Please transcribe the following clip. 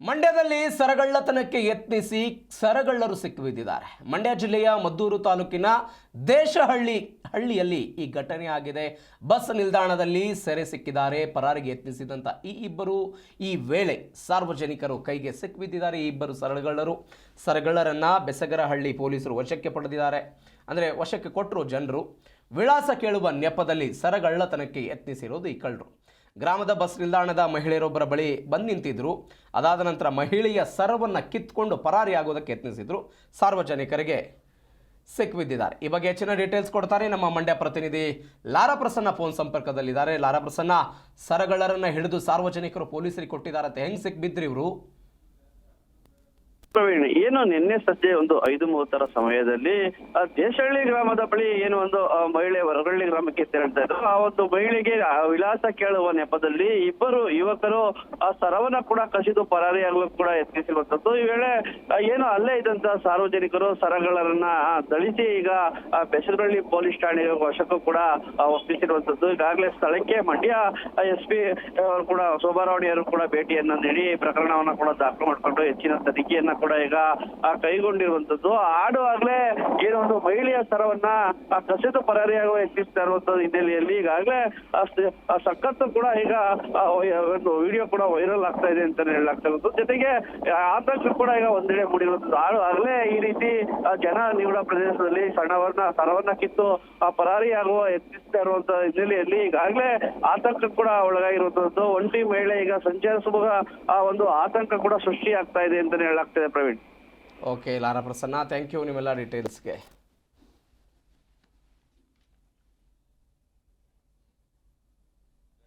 ಮಂಡ್ಯದಲ್ಲಿ ಸರಗಳ್ಳತನಕ್ಕೆ ಯತ್ನಿಸಿ ಸರಗಳ್ಳರು ಸಿಕ್ಕಿಬಿದ್ದಿದ್ದಾರೆ ಮಂಡ್ಯ ಜಿಲ್ಲೆಯ ಮದ್ದೂರು ತಾಲೂಕಿನ ದೇಶಹಳ್ಳಿ ಹಳ್ಳಿಯಲ್ಲಿ ಈ ಘಟನೆ ಆಗಿದೆ. ಬಸ್ ನಿಲ್ದಾಣದಲ್ಲಿ ಸೆರೆ ಸಿಕ್ಕಿದ್ದಾರೆ. ಪರಾರಿಗೆ ಯತ್ನಿಸಿದಂಥ ಈ ಇಬ್ಬರು ಈ ವೇಳೆ ಸಾರ್ವಜನಿಕರು ಕೈಗೆ ಸಿಕ್ಕಿಬಿದ್ದಿದ್ದಾರೆ ಈ ಇಬ್ಬರು ಸರಗಳ್ಳರು. ಸರಗಳ್ಳರನ್ನು ಬೆಸಗರಹಳ್ಳಿ ಪೊಲೀಸರು ವಶಕ್ಕೆ ಪಡೆದಿದ್ದಾರೆ. ಅಂದರೆ ವಶಕ್ಕೆ ಕೊಟ್ಟರು ಜನರು. ವಿಳಾಸ ಕೇಳುವ ನೆಪದಲ್ಲಿ ಸರಗಳ್ಳತನಕ್ಕೆ ಯತ್ನಿಸಿರೋದು ಈ ಕಳ್ಳರು. ಗ್ರಾಮದ ಬಸ್ ನಿಲ್ದಾಣದ ಮಹಿಳೆಯರೊಬ್ಬರ ಬಳಿ ಬಂದು ನಿಂತಿದ್ದರು ಅದಾದ ನಂತರ ಮಹಿಳೆಯ ಸರವನ್ನು ಕಿತ್ಕೊಂಡು ಪರಾರಿಯಾಗೋದಕ್ಕೆ ಯತ್ನಿಸಿದ್ರು. ಸಾರ್ವಜನಿಕರಿಗೆ ಸಿಕ್ಕಿಬಿದ್ದಿದ್ದಾರೆ ಈ ಬಗ್ಗೆ ಹೆಚ್ಚಿನ ಡೀಟೇಲ್ಸ್ ಕೊಡ್ತಾರೆ ನಮ್ಮ ಮಂಡ್ಯ ಪ್ರತಿನಿಧಿ ಲಾರಾ ಪ್ರಸನ್ನ ಫೋನ್ ಸಂಪರ್ಕದಲ್ಲಿದ್ದಾರೆ. ಲಾರಾ ಪ್ರಸನ್ನ ಸರಗಳರನ್ನ ಹಿಡಿದು ಸಾರ್ವಜನಿಕರು ಪೊಲೀಸರಿಗೆ ಕೊಟ್ಟಿದ್ದಾರೆ ಅಂತ ಹೆಂಗ್ ಸಿಕ್ಬಿದ್ರಿ ಇವರು? ಪ್ರವೀಣ್ ಏನು ನಿನ್ನೆ ಸಂಜೆ ಒಂದು ಐದು ಮೂವತ್ತರ ಸಮಯದಲ್ಲಿ ದೇಶಹಳ್ಳಿ ಗ್ರಾಮದ ಬಳಿ ಏನು ಒಂದು ಮಹಿಳೆ ಹೊರಗಳ್ಳಿ ಗ್ರಾಮಕ್ಕೆ ತೆರಳ್ತಾ ಆ ಒಂದು ಮಹಿಳೆಗೆ ವಿಳಾಸ ಕೇಳುವ ನೆಪದಲ್ಲಿ ಇಬ್ಬರು ಯುವಕರು ಆ ಸರವನ್ನ ಕೂಡ ಕಸಿದು ಪರಾರಿಯಾಗಲು ಕೂಡ ಯತ್ನಿಸಿರುವಂತದ್ದು. ಈ ವೇಳೆ ಏನು ಅಲ್ಲೇ ಇದ್ದಂತ ಸಾರ್ವಜನಿಕರು ಸರಗಳನ್ನ ದಳಿಸಿ ಈಗ ಆ, ಬೆಸರಹಳ್ಳಿ ಪೊಲೀಸ್ ಠಾಣೆಗೆ ವಶಕ್ಕೂ ಕೂಡ ಒಪ್ಪಿಸಿರುವಂತದ್ದು. ಈಗಾಗಲೇ ಸ್ಥಳಕ್ಕೆ ಮಂಡ್ಯ ಎಸ್ ಪಿ ಅವರು ಕೂಡ ಶೋಭಾರಾವಣಿಯವರು ಕೂಡ ಭೇಟಿಯನ್ನ ನೀಡಿ ಪ್ರಕರಣವನ್ನ ಕೂಡ ದಾಖಲು ಮಾಡಿಕೊಂಡು ಹೆಚ್ಚಿನ ತನಿಖೆಯನ್ನ ಕೂಡ ಈಗ ಕೈಗೊಂಡಿರುವಂತದ್ದು. ಆಡುವಾಗ್ಲೇ ಏನೋ ಒಂದು ಮಹಿಳೆಯ ಸರವನ್ನ ಕಸಿದು ಪರಾರಿಯಾಗುವ ಯತ್ನಿಸ್ತಾ ಇರುವಂತದ್ದು ಹಿನ್ನೆಲೆಯಲ್ಲಿ ಈಗಾಗಲೇ ಸಖತ್ತು ಕೂಡ ಈಗ ಒಂದು ವಿಡಿಯೋ ಕೂಡ ವೈರಲ್ ಆಗ್ತಾ ಇದೆ ಅಂತಾನೆ ಹೇಳಲಾಗ್ತಾ ಇರೋದು ಜೊತೆಗೆ ಆತಂಕ ಕೂಡ ಈಗ ಒಂದೆಡೆ ಮೂಡಿರುವಂತದ್ದು. ಆಡುವಾಗಲೇ ಈ ರೀತಿ ಜನ ನಿಬಿಡ ಪ್ರದೇಶದಲ್ಲಿ ಸಣ್ಣವರನ್ನ ಸರವನ್ನ ಕಿತ್ತು ಪರಾರಿಯಾಗುವ ಯತ್ನಿಸ್ತಾ ಇರುವಂತ ಹಿನ್ನೆಲೆಯಲ್ಲಿ ಈಗಾಗಲೇ ಆತಂಕ ಕೂಡ ಒಳಗಾಗಿರುವಂತದ್ದು. ಒಂಟಿ ಮಹಿಳೆ ಈಗ ಸಂಚರಿಸುವಾಗ ಆ, ಒಂದು ಆತಂಕ ಕೂಡ ಸೃಷ್ಟಿ ಆಗ್ತಾ ಇದೆ ಅಂತಾನೆ ಹೇಳಲಾಗ್ತಿದೆ Praveen. Okay Lara Prasanna thank you ನಿಮ್ಮೆಲ್ಲ ಡೀಟೇಲ್ಸ್ಗೆ